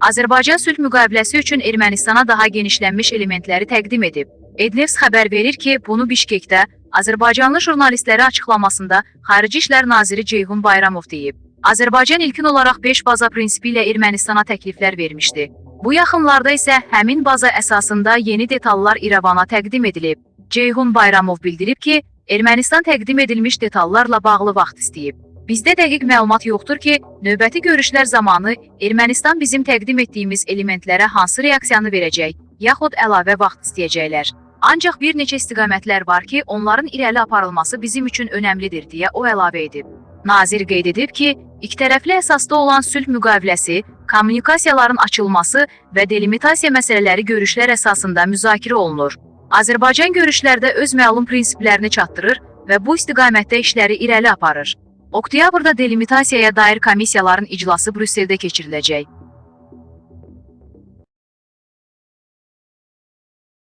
Azərbaycan sülh müqaviləsi üçün Ermənistana daha genişlənmiş elementləri təqdim edib. Ednevs xəbər verir ki, bunu Bişkekdə Azərbaycanlı jurnalistlərə açıqlamasında Xarici İşlər naziri Ceyhun Bayramov deyib. Azərbaycan ilkin olaraq 5 baza prinsipi ilə Ermənistana təkliflər vermişdi. Bu yaxınlarda isə həmin baza əsasında yeni detallar İrəvana təqdim edilib. Ceyhun Bayramov bildirib ki, Ermənistan təqdim edilmiş detallarla bağlı vaxt istəyib. Bizdə dəqiq məlumat yoxdur ki, növbəti görüşlər zamanı Ermənistan bizim təqdim etdiyimiz elementlərə hansı reaksiyanı verəcək, yaxud əlavə vaxt istəyəcəklər. Ancaq bir neçə istiqamətlər var ki, onların irəli aparılması bizim üçün önəmlidir deyə o əlavə edib. Nazir qeyd edib ki, ikitərəfli əsasda olan sülh müqaviləsi, kommunikasiyaların açılması və delimitasiya məsələləri görüşlər əsasında müzakirə olunur. Azərbaycan görüşlərdə öz məlum prinsiplərini çatdırır və bu istiqamətdə işləri irəli aparır. Oktyabrda delimitasiyaya dair komissiyaların iclası Brüsseldə keçiriləcək.